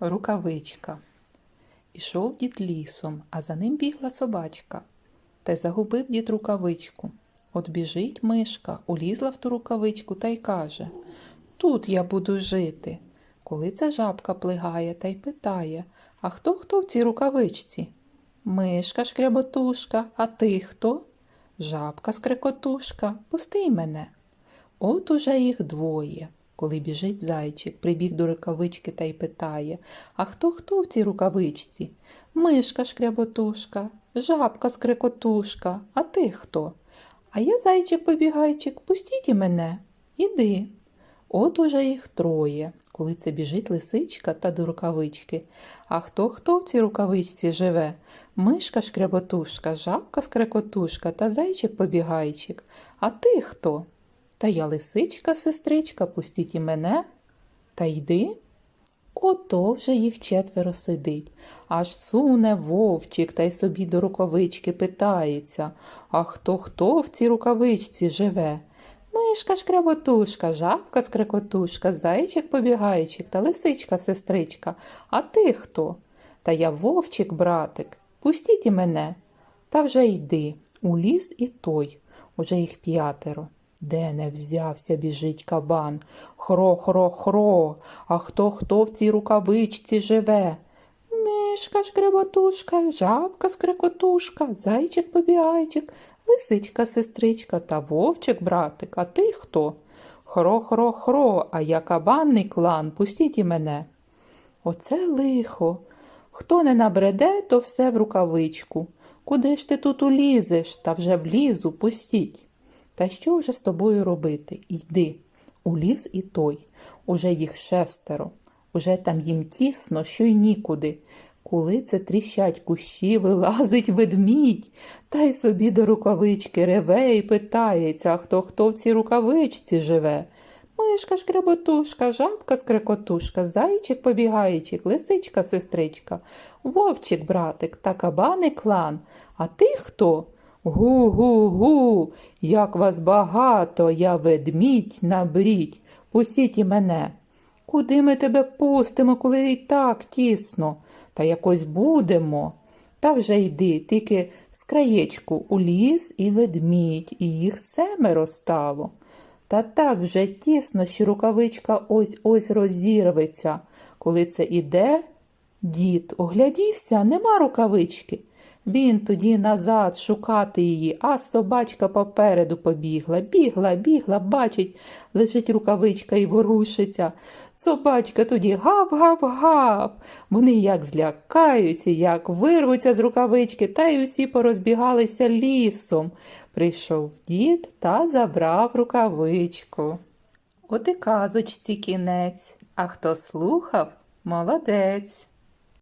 Рукавичка. Ішов дід лісом, а за ним бігла собачка. Та й загубив дід рукавичку. От біжить мишка, улізла в ту рукавичку та й каже Тут я буду жити. Коли ця жабка плигає та й питає А хто хто в цій рукавичці? Мишка шкряботушка, а ти хто? Жабка скрекотушка, пусти мене. От уже їх двоє. Коли біжить зайчик, прибіг до рукавички та й питає А хто хто в цій рукавичці? Мишка шкряботушка, жабка скрекотушка, а ти хто? А я зайчик побігайчик, пустіть і мене. Іди. От уже їх троє, коли це біжить лисичка та до рукавички. А хто хто в цій рукавичці живе? Мишка шкряботушка, жабка скрекотушка та зайчик побігайчик. А ти хто? Та я лисичка, сестричка, пустіть і мене. Та йди. Ото вже їх четверо сидить. Аж суне вовчик та й собі до рукавички питається. А хто хто в цій рукавичці живе? Мишка шкряботушка, жабка скрекотушка, зайчик побігайчик та лисичка сестричка. А ти хто? Та я вовчик, братик. Пустіть і мене. Та вже йди. У ліс і той. Уже їх п'ятеро. Де не взявся біжить кабан. Хро, хро, хро. А хто хто в цій рукавичці живе? Мишка шкреботушка, жабка скрекотушка, зайчик побігайчик, лисичка сестричка та вовчик братик. А ти хто? Хро, хро, хро, а я кабанний клан, пустіть і мене. Оце лихо. Хто не набреде, то все в рукавичку. Куди ж ти тут улізеш? Та вже влізу, пустіть. Та що вже з тобою робити? Йди. У ліс і той. Уже їх шестеро. Уже там їм тісно, що й нікуди. Коли це тріщать кущі, вилазить ведмідь, та й собі до рукавички реве і питається, хто хто в цій рукавичці живе. Мишка шкреботушка, жабка скрекотушка, зайчик побігайчик, лисичка сестричка, вовчик братик та кабаний клан. А ти хто? Гу-гу-гу, як вас багато, я ведмідь набріть, пустіть і мене. Куди ми тебе пустимо, коли і так тісно? Та якось будемо. Та вже йди, тільки з краєчку у ліс і ведмідь, і їх семеро стало. Та так вже тісно, що рукавичка ось ось розірветься. Коли це іде, дід оглядівся, нема рукавички. Він тоді назад шукати її, а собачка попереду побігла. Бігла, бігла, бачить, лежить рукавичка і ворушиться. Собачка тоді гап-гап-гап. Вони як злякаються, як вирвуться з рукавички, та й усі порозбігалися лісом. Прийшов дід та забрав рукавичку. От і казочці кінець, а хто слухав, молодець.